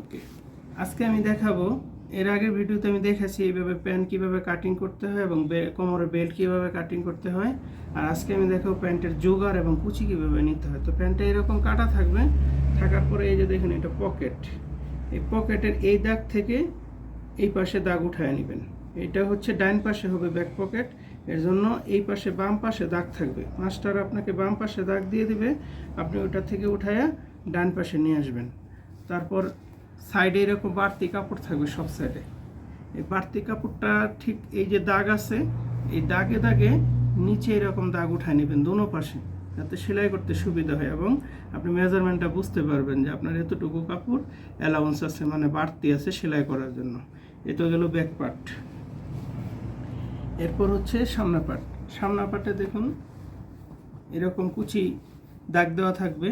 ওকে। আজকে আমি দেখাবো, এর আগের ভিডিওতে আমি দেখাচ্ছি এইভাবে প্যান্ট কীভাবে কাটিং করতে হয় এবং কোমরের বেল্ট কীভাবে কাটিং করতে হয়। আর আজকে আমি দেখাবো প্যান্টের জোগাড় এবং কুচি কীভাবে নিতে হয়। তো প্যান্টটা এরকম কাটা থাকবে, থাকার পরে এই যে দেখুন এটা পকেট এই পকেটের এই দাগ থেকে এই পাশে দাগ উঠায় নেবেন। এটা হচ্ছে ডাইন পাশে হবে ব্যাক পকেট এর জন্য এই পাশে বাম পাশে দাগ থাকবে। মাস্টার আপনাকে বাম পাশে দাগ দিয়ে দেবে, আপনি ওটা থেকে উঠায়া ডান পাশে নিয়ে আসবেন। তারপর সাইডে এরকম বাড়তি কাপড় থাকবে সব সাইডে। এই বাড়তি কাপড়টা ঠিক এই যে দাগ আছে, এই দাগে দাগে নিচে এরকম দাগ উঠায় নেবেন দোনো পাশে, যাতে সেলাই করতে সুবিধা হয় এবং আপনি মেজারমেন্টটা বুঝতে পারবেন যে আপনার এতটুকু কাপড় অ্যালাউন্স আছে মানে বাড়তি আছে সেলাই করার জন্য। এটা গেল ব্যাক পার্ট এরপর হচ্ছে সামনা পার্ট সামনা পার্টে দেখুন, এরকম কুচি দাগ দেওয়া থাকবে।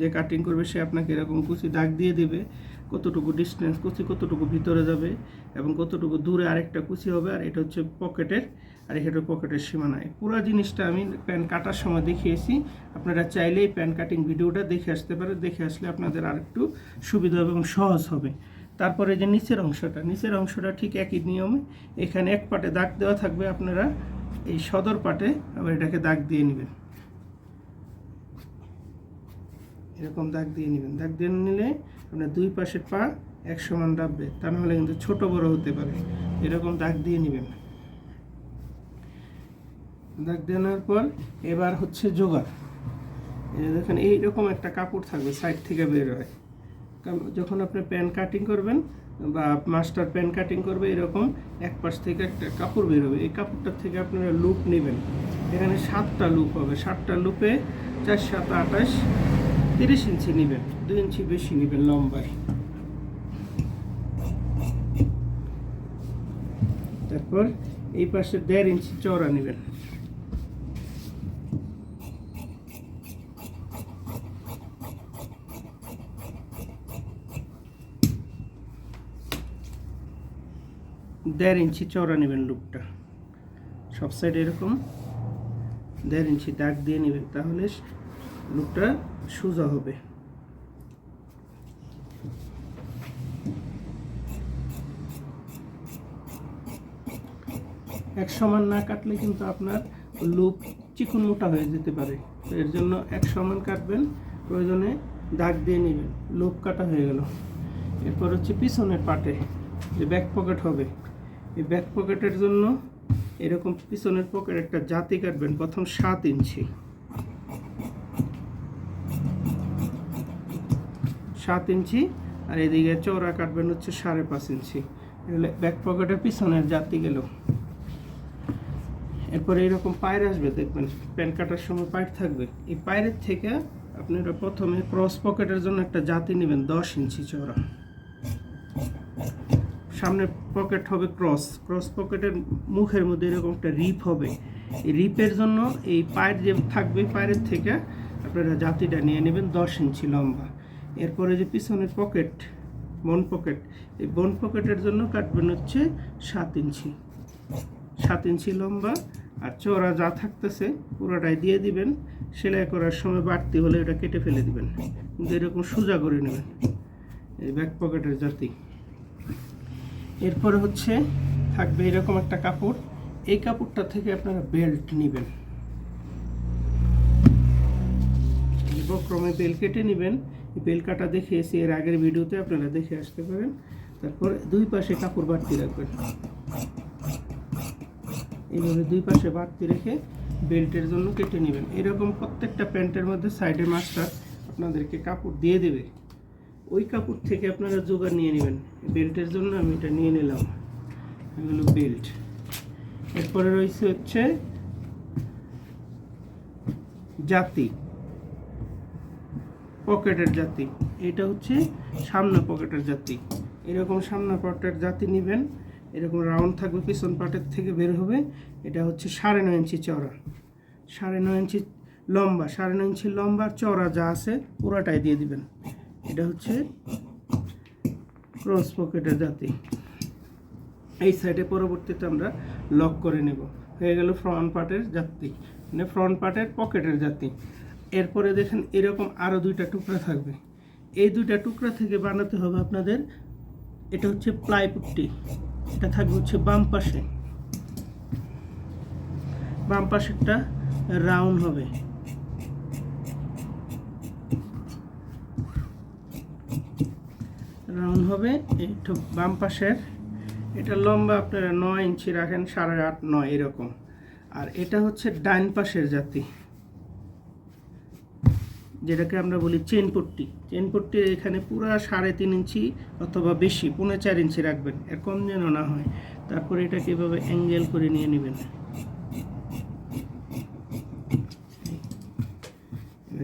যে কাটিং করবে, সে আপনাকে এরকম কুচি দাগ দিয়ে দেবে, কতটুকু ডিস্টেন্স কুচি কতটুকু ভিতরে যাবে এবং কতটুকু দূরে আরেকটা কুচি হবে, আর এটা হচ্ছে পকেটের আর এটা পকেটের সীমানায়। পুরো জিনিসটা আমি প্যান কাটার সময় দেখিয়েছি, আপনারা চাইলেই প্যান কাটিং ভিডিওটা দেখে আসতে পারে দেখে আসলে আপনাদের আরেকটু সুবিধা হবে এবং সহজ হবে। তারপরে যে নিচের অংশটা নিচের অংশটা ঠিক একই নিয়মে, এখানে এক পাটে দাগ দেওয়া থাকবে, আপনারা এই সদর পাটে আবার এটাকে দাগ দিয়ে নেবেন। এরকম দাগ দিয়ে নেবেন। দাগ দিয়ে নিলে আপনার দুই পাশের পা এক সমান ডাববে তা নাহলে কিন্তু ছোট বড় হতে পারে। এরকম দাগ দিয়ে নেবেন। দাগ দিয়ে নেওয়ার পর এবার হচ্ছে জোগাড়। দেখেন, এইরকম একটা কাপড় থাকবে সাইড থেকে বের হয়। যখন আপনি প্যান কাটিং করবেন বা মাস্টার প্যান কাটিং করবে, এরকম এক পাশ থেকে একটা কাপড় বের হবে। এই কাপড়টার থেকে আপনারা লুপ নেবেন। এখানে সাতটা লুপ হবে। সাতটা লুপে চার, সাত, আঠাশ তিরিশ ইঞ্চি নেবেন, দুই ইঞ্চি বেশি নেবেন লম্বায়। তারপর এই পাশে দেড় ইঞ্চি চওড়া নেবেন। দেড় ইঞ্চি চওড়া নেবেন লুপটা। সব সাইড এরকম। দেড় ইঞ্চি দাগ দিয়ে নেবেন, তাহলে লুকটা সোজা হবে। এক সমান না কাটলে কিন্তু আপনার লুপ চিকুন মোটা হয়ে যেতে পারে। তো এর জন্য এক সমান কাটবেন, প্রয়োজনে দাগ দিয়ে নেবেন। লুপ কাটা হয়ে গেল। এরপর হচ্ছে পিছনের পাটে যে ব্যাক পকেট হবে। এই ব্যাক পকেটের জন্য এরকম পিছনের পকেট একটা জাতি কাটবেন, প্রথম সাত ইঞ্চি। সাত ইঞ্চি, আর এদিকে চওড়া কাটবেন হচ্ছে সাড়ে পাঁচ ইঞ্চি। এগুলো ব্যাক পকেটের পিছনের জাতি গেল। এরপরে এরকম পায়ের আসবে, দেখবেন প্যান কাটার সময় পায়ের থাকবে। এই পায়ের থেকে আপনারা প্রথমে ক্রস পকেটের জন্য একটা জাতি নেবেন, দশ ইঞ্চি চওড়া। সামনে পকেট হবে ক্রস ক্রস পকেটের মুখের মধ্যে এরকম একটা রিপ হবে। এই রিপের জন্য এই পায়ের যে থাকবে, পায়ের থেকে আপনারা জাতিটা নিয়ে নেবেন দশ ইঞ্চি লম্বা। এরপরে যে পিছনের পকেট বন পকেট এই বন পকেটের জন্য কাটবেন হচ্ছে সাত ইঞ্চি। সাত ইঞ্চি লম্বা আর চওড়া যা থাকতেছে পুরোটাই দিয়ে দিবেন। সেলাই করার সময় বাড়তি হলে এটা কেটে ফেলে দিবেন। কিন্তু এরকম সোজা করে নেবেন এই ব্যাক পকেটের জাতি। এরপরে হচ্ছে থাকবে এরকম একটা কাপড়। এই কাপড়টা থেকে আপনারা বেল্ট নেবেন। বক্রমে বেল কেটে নেবেন। বেল কাটা দেখিয়েছি এর আগের ভিডিওতে আপনারা দেখে আসতে পারেন। তারপর দুই পাশে কাপড় বাড়তি রাখবেন। এইভাবে দুই পাশে বাড়তি রেখে বেল্টের জন্য কেটে নেবেন। এরকম প্রত্যেকটা প্যান্টের মধ্যে সাইডে মাস্টার আপনাদেরকে কাপড় দিয়ে দেবে। ওই কাপড় থেকে আপনারা জোগাড় নিয়ে নেবেন। বেল্টের জন্য আমি এটা নিয়ে নিলাম। এগুলো বেল্ট। এরপরে রয়েছে হচ্ছে জাতি। পকেটের জাতি। এটা হচ্ছে সামনে পকেটের জাতি। এরকম সামনে পকেটের জাতি নেবেন, এরকম রাউন্ড থাকবে, পিছন পাটের থেকে বের হবে। এটা হচ্ছে সাড়ে নয় ইঞ্চি চওড়া। সাড়ে নয় ইঞ্চি লম্বা, সাড়ে নয় ইঞ্চি লম্বা চওড়া যা আছে পুরাটাই দিয়ে দিবেন। এটা হচ্ছে ক্রস পকেটের জাতি। এই সাইডে পরবর্তীতে আমরা লক করে নেব। হয়ে গেল ফ্রন্ট পার্টের জাতি। মানে ফ্রন্ট পার্টের পকেটের জাতি। এরপরে দেখেন এরকম আরও দুইটা টুকরা থাকবে। এই দুইটা টুকরা থেকে বানাতে হবে আপনাদের, এটা হচ্ছে প্লাই পুট্টি এটা থাকবে হচ্ছে বাম পাশে। বাম পাশেরটা রাউন্ড হবে। রাউন্ড হবে একটু বাম পাশের, এটা লম্বা আপনারা নয় ইঞ্চি রাখেন, সাড়ে আট, নয়, এরকম। আর এটা হচ্ছে ডাইন পাশের জাতি। যেটাকে আমরা বলি চেন পট্টি। চেন পট্টি এখানে পুরা সাড়ে তিন ইঞ্চি অথবা বেশি, পৌনে চার ইঞ্চি রাখবেন, এর কম যেন না হয়। তারপরে এটাকে এভাবে অ্যাঙ্গেল করে নিয়ে নেবেন।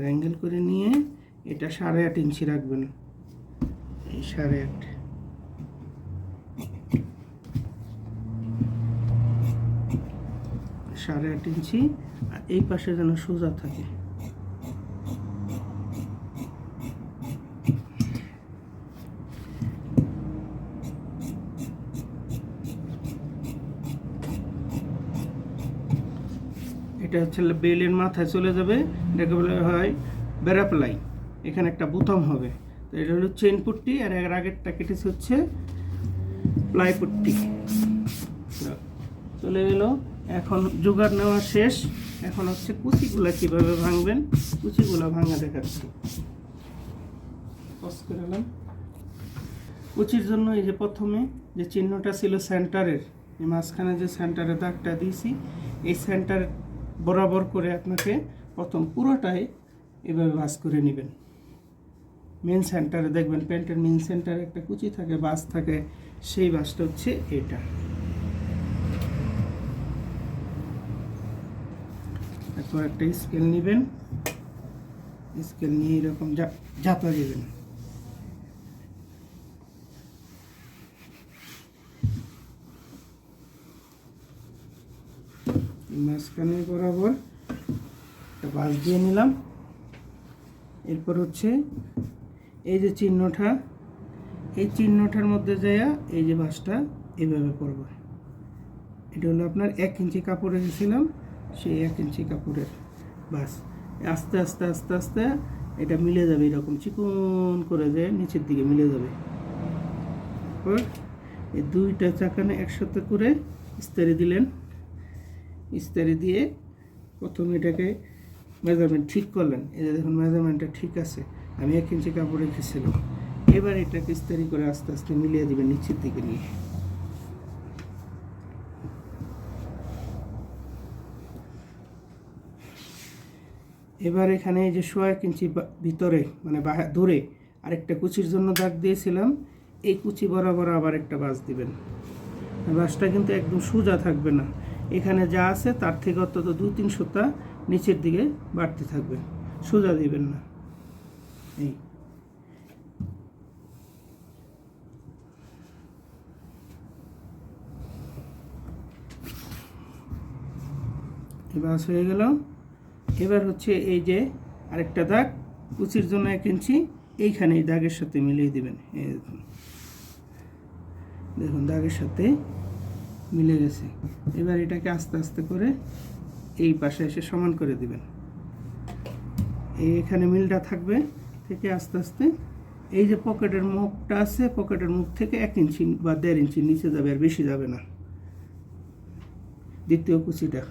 অ্যাঙ্গেল করে নিয়ে এটা সাড়ে আট ইঞ্চি রাখবেন। এই সাড়ে আট। সাড়ে আট ইঞ্চি, আর এই পাশে যেন সোজা থাকে। এটা হচ্ছে বেলের মাথায় চলে যাবে, এটাকে বলা হয় বেড়াপলাই এখানে একটা বোতাম হবে। তো এটা হলো চেন পুট্টি, আর এর আগেরটা কেটেছে হচ্ছে প্লাই পুট্টি। চলে গেল। এখন জোগাড় নেওয়া শেষ। এখন হচ্ছে কুচিগুলা কীভাবে ভাঙবেন? কুচিগুলা ভাঙা দেখাচ্ছি। কুচির জন্য এই যে প্রথমে যে চিহ্নটা ছিল সেন্টারের মাঝখানে যে সেন্টারে দাগটা দিয়েছি, এই সেন্টার বরাবর করে আপনাকে প্রথম পুরোটাই এভাবে ভাঁজ করে নেবেন। মেন সেন্টারে দেখবেন প্যান্টের মেন সেন্টারে একটা কুচি থাকে বাস থাকে, সেই বাসটা হচ্ছে এটা। তারপর একটা স্কেল নেবেন। স্কেল নিয়ে এরকম জাপা দেবেন। মাঝখানে বরাবর একটা বাস দিয়ে নিলাম। এরপর হচ্ছে এই যে চিহ্নটা, এই চিহ্নটার মধ্যে যাইয়া এই যে বাসটা এইভাবে পড়বে এটা হলো আপনার এক ইঞ্চি কাপড় রেখেছিলাম সেই এক ইঞ্চি কাপড়ের বাস আস্তে আস্তে আস্তে আস্তে এটা মিলে যাবে এরকম, চিকন করে যে নিচের দিকে মিলে যাবে। এই দুইটা চাকানে একসাথে করে ইস্তারি দিলেন। ইস্তারি দিয়ে প্রথমে এটাকে মেজারমেন্ট ঠিক করলেন। এই দেখুন মেজারমেন্টটা ঠিক আছে। আমি এক ইঞ্চি কাপড় রেখেছিলাম। এবার এটাকে ইস্তারি করে আস্তে আস্তে মিলিয়ে দিবেন নিচের দিকে নিয়ে। এবার এখানে এই যে সোয়া এক ইঞ্চি ভিতরে মানে দূরে আরেকটা কুচির জন্য দাগ দিয়েছিলাম। এই কুচি বরাবর আবার একটা বাস দিবেন। বাসটা কিন্তু একদম সোজা থাকবে না। এখানে যা আছে তার থেকে অন্তত দু তিন সুতা নিচের দিকে বাড়তে থাকবে। সোজা দিবেন না। এই। বাস হয়ে গেল। এবার হচ্ছে এই যে আরেকটা দাগ, কুচির জন্য এক ইঞ্চি এইখানে এই দাগের সাথে মিলিয়ে দেবেন। দেখুন, দাগের সাথে মিলে গেছে। এবার এটাকে আস্তে আস্তে করে এই পাশে এসে সমান করে দিবেন। এখানে মিলটা থাকবে থেকে আস্তে আস্তে। এই যে পকেটের মুখটা আছে, পকেটের মুখ থেকে এক ইঞ্চি বা দেড় ইঞ্চি নিচে যাবে আর বেশি যাবে না। দ্বিতীয় কুচিটা।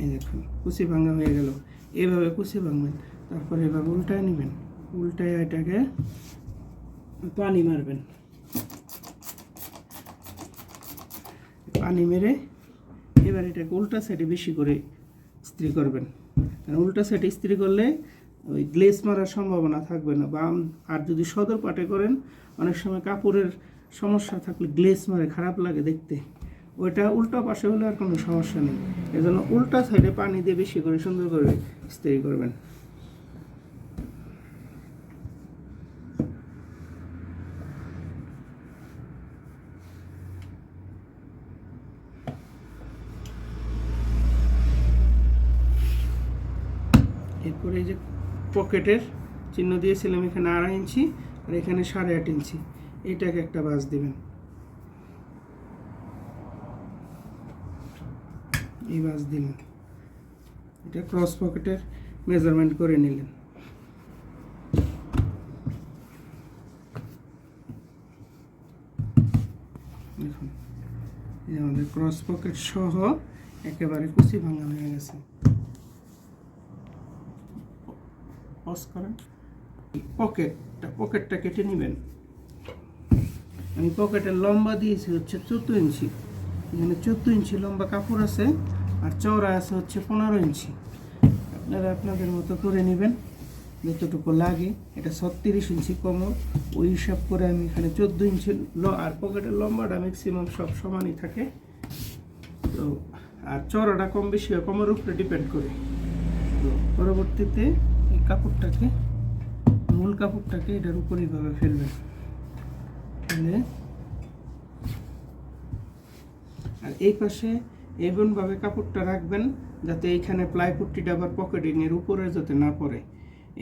এই দেখুন, কুচি ভাঙা হয়ে গেল। এভাবে কুচি ভাঙবেন, তারপরে এভাবে উল্টায় নেবেন। উল্টায় এটাকে পানি মারবেন। পানি মেরে এবার এটাকে উল্টা সাইডে বেশি করে ইস্ত্রি করবেন। কারণ উল্টা সাইডে ইস্ত্রি করলে ওই গ্লেস মারার সম্ভাবনা থাকবে না বা আর যদি সদর পাটে করেন, অনেক সময় কাপড়ের সমস্যা থাকলে গ্লেস মারে, খারাপ লাগে দেখতে। ওইটা উল্টা পাশে হলে আর কোনো সমস্যা নেই। এজন্য উল্টা সাইডে পানি দিয়ে বেশি করে সুন্দর করে ইস্ত্রি করবেন। এরপরে এই যে পকেটের চিহ্ন দিয়েছিলাম এখানে আড়াই ইঞ্চি আর এখানে সাড়ে আট ইঞ্চি। এটাকে একটা বাস দিবেন। এই বাস দিলেন। এটা ক্রস পকেটের মেজারমেন্ট করে নিলেন। দেখুন আমাদের ক্রস পকেট সহ একেবারে কুচি ভাঙা হয়ে গেছে। পজ করেন। পকেটটা পকেটটা কেটে নেবেন। আমি পকেটের লম্বা দিয়েছি হচ্ছে চোদ্দ ইঞ্চি। এখানে চোদ্দ ইঞ্চি লম্বা কাপড় আছে আর চওড়া আছে হচ্ছে পনেরো ইঞ্চি। আপনারা আপনাদের মতো করে নেবেন, যতটুকু লাগে। এটা ছত্রিশ ইঞ্চি কোমর, ওই হিসাব করে আমি এখানে চোদ্দ ইঞ্চি ল- আর পকেটের লম্বাটা ম্যাক্সিমাম সব সমানই থাকে। তো, আর চওড়াটা কম বেশি কমের উপরে ডিপেন্ড করে। তো, পরবর্তীতে কাপড়টাকে, মূল কাপড়টাকে এটার উপর এইভাবে ফেলবেন। ফেলে। আর এই পাশে এমনভাবে কাপড়টা রাখবেন যাতে এইখানে প্লাইপুট্টিটা আবার পকেটিং এর উপরে যাতে না পড়ে।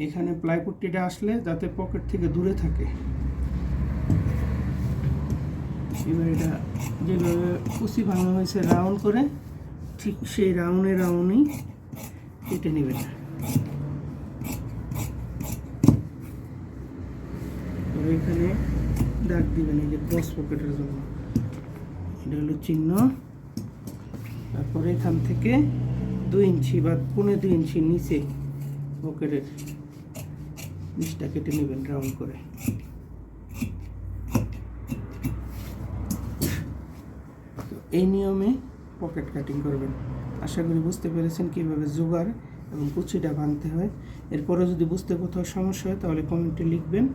এখানে প্লাইপুট্টিটা আসলে যাতে পকেট থেকে দূরে থাকে। এবার এটা যেভাবে কুচি ভাঙা হয়েছে রাউন্ড করে, ঠিক সেই রাউন্ডে রাউন্ডই কেটে নেবেন তবে এখানে দাগ ক্রস পকেটের জন্য। এটা হলো চিহ্ন। তারপরে এখান থেকে দুই ইঞ্চি বা পৌনে দুই ইঞ্চি নিচে পকেটের নিচটা কেটে নেবেন রাউন্ড করে। এই নিয়মে পকেট কাটিং করবেন। আশা করি বুঝতে পেরেছেন কীভাবে জোগাড় এবং কুচিটা ভাঙতে হয়। এরপরে যদি বুঝতে কোথাও সমস্যা হয়, তাহলে কমেন্টে লিখবেন।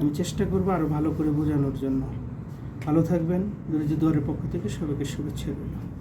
আমি চেষ্টা করব আরও ভালো করে বোঝানোর জন্য। ভালো থাকবেন। দুর্যোগ দুয়ারের পক্ষ থেকে সবাইকে শুভেচ্ছা রইল।